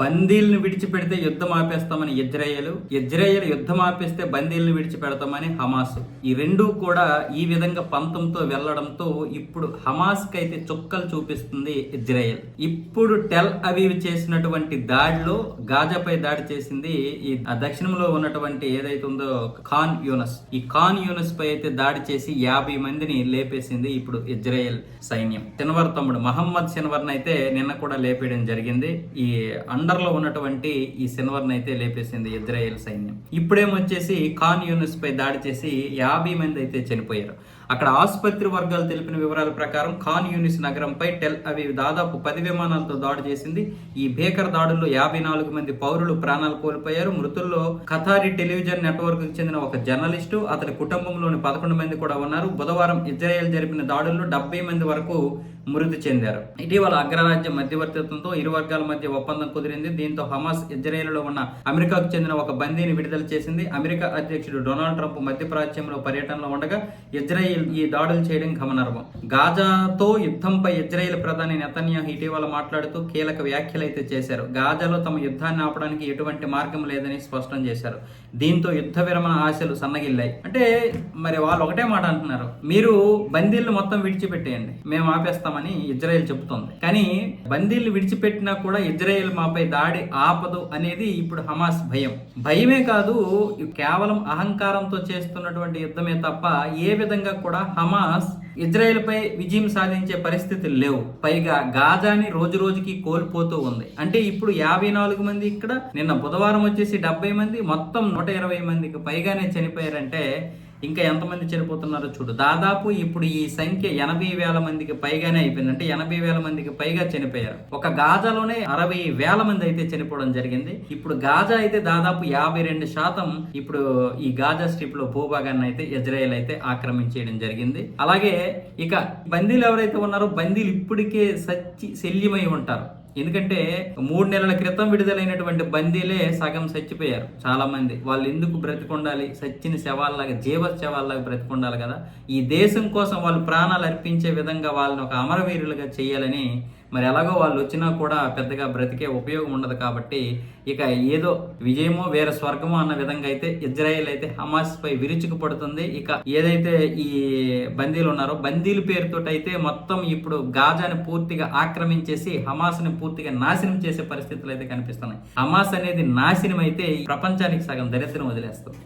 బందీల్ని విడిచిపెడితే యుద్ధం ఆపేస్తామని Israel. Israel యుద్ధం ఆపేస్తే బందీల్ని విడిచిపెడతామని హమాస్. ఈ రెండూ కూడా ఈ విధంగా పంతంతో వెళ్ళడంతో ఇప్పుడు హమాస్కి అయితే చుక్కలు చూపిస్తుంది ఇజ్రాయెల్. ఇప్పుడు టెల్ అవీవ్ చేసినటువంటి దాడిలో గాజాపై దాడి చేసింది ఈ దక్షిణంలో ఉన్నటువంటి ఏదైతే ఉందో ఖాన్ యూనస్. ఈ ఖాన్ యూనస్ పై అయితే దాడి చేసి యాభై మందిని లేపేసింది ఇప్పుడు ఇజ్రాయెల్ సైన్యం. సిన్వర్ తమ్ముడు మహమ్మద్ సిన్వర్ని అయితే నిన్న కూడా లేపేయడం జరిగింది. ఈ అండర్లో ఉన్నటువంటి ఈ సిన్వర్ని అయితే లేపేసింది ఇజ్రాయెల్ సైన్యం. ఇప్పుడేమొచ్చేసి ఖాన్ యూనిస్ పై దాడి చేసి యాభై మంది అయితే చనిపోయారు. అక్కడ ఆసుపత్రి వర్గాలు తెలిపిన వివరాల ప్రకారం ఖాన్ యూనిస్ నగరంపై టెల్ అవి దాదాపు పది విమానాలతో దాడి చేసింది. ఈ భీకర దాడుల్లో యాభై నాలుగు మంది పౌరులు ప్రాణాలు కోల్పోయారు. మృతుల్లో ఖతారీ టెలివిజన్ నెట్వర్క్ చెందిన ఒక జర్నలిస్టు అతని కుటుంబంలోని పదకొండు మంది కూడా ఉన్నారు. బుధవారం ఇజ్రాయెల్ జరిపిన దాడుల్లో డెబ్బై మంది వరకు మృతి చెందారు. ఇటీవల అగ్రరాజ్య మధ్యవర్తిత్వంతో ఇరు వర్గాల మధ్య ఒప్పందం కుదిరింది. దీంతో హమాస్ ఇజ్రాయెల్లో ఉన్న అమెరికాకు చెందిన ఒక బందీని విడుదల చేసింది. అమెరికా అధ్యక్షుడు డొనాల్డ్ ట్రంప్ మధ్యప్రాచ్యంలో పర్యటనలో ఉండగా ఇజ్రాయిల్ ఈ దాడులు చేయడం గమనార్హం. గాజాతో యుద్ధంపై ఇజ్రాయెల్ ప్రధాని నెతన్యాహు ఇటీవల మాట్లాడుతూ కీలక వ్యాఖ్యలు అయితే చేశారు. గాజాలో తమ యుద్ధాన్ని ఆపడానికి ఎటువంటి మార్గం లేదని స్పష్టం చేశారు. దీంతో యుద్ధ విరమణ ఆశలు సన్నగిల్లాయి. అంటే మరి వాళ్ళు ఒకటే మాట అంటున్నారు. మీరు బందీలను మొత్తం విడిచిపెట్టేయండి. మేము చేస్తామని ఇజ్రాయెల్ చెబుతోంది. కానీ బందీలు విడిచిపెట్టినా కూడా ఇజ్రాయెల్ మాపై దాడి ఆపదు అనేది ఇప్పుడు హమాస్ భయం. భయమే కాదు కేవలం అహంకారంతో చేస్తున్నటువంటి యుద్ధమే తప్ప ఏ విధంగా కూడా హమాస్ ఇజ్రాయెల్ పై విజయం సాధించే పరిస్థితులు లేవు. పైగా గాజాని రోజు రోజుకి కోల్పోతూ ఉంది. అంటే ఇప్పుడు యాభై నాలుగు మంది ఇక్కడ నిన్న బుధవారం వచ్చేసి డెబ్బై మంది మొత్తం నూట ఇరవై మందికి పైగానే చనిపోయారంటే ఇంకా ఎంతమంది చనిపోతున్నారో చూడు. దాదాపు ఇప్పుడు ఈ సంఖ్య ఎనభై వేల మందికి పైగానే అయిపోయింది అంటే ఎనభై వేల మందికి పైగా చనిపోయారు. ఒక గాజాలోనే అరవై వేల మంది అయితే చనిపోవడం జరిగింది. ఇప్పుడు గాజా అయితే దాదాపు యాభై రెండు శాతం ఇప్పుడు ఈ గాజా స్ట్రిప్లో భూభాగాన్ని అయితే ఇజ్రాయెల్ అయితే ఆక్రమించేయడం జరిగింది. అలాగే ఇక బందీలు ఎవరైతే ఉన్నారో బందీలు ఇప్పటికే సచ్చి శల్యమై ఉంటారు. ఎందుకంటే మూడు నెలల క్రితం విడుదలైనటువంటి బందీలే సగం చచ్చిపోయారు చాలా మంది వాళ్ళు ఎందుకు బ్రతికొండాలి? సచ్చిన శవాల్లాగా జీవ శవాల్లాగా బ్రతికొండాలి కదా? ఈ దేశం కోసం వాళ్ళు ప్రాణాలు అర్పించే విధంగా వాళ్ళని ఒక అమరవీరులుగా చేయాలని మరి ఎలాగో వాళ్ళు వచ్చినా కూడా పెద్దగా బ్రతికే ఉపయోగం ఉండదు కాబట్టి ఇక ఏదో విజయమో వేరే స్వర్గమో అన్న విధంగా అయితే ఇజ్రాయెల్ అయితే హమాస్ పై విరుచుకు పడుతుంది. ఇక ఏదైతే ఈ బందీలు ఉన్నారో బందీల పేరుతో అయితే మొత్తం ఇప్పుడు గాజాని పూర్తిగా ఆక్రమించేసి హమాస్ని పూర్తిగా నాశనం చేసే పరిస్థితులు అయితే కనిపిస్తున్నాయి. హమాస్ అనేది నాశనం అయితే ఈ ప్రపంచానికి సగం దరిద్రం వదిలేస్తుంది.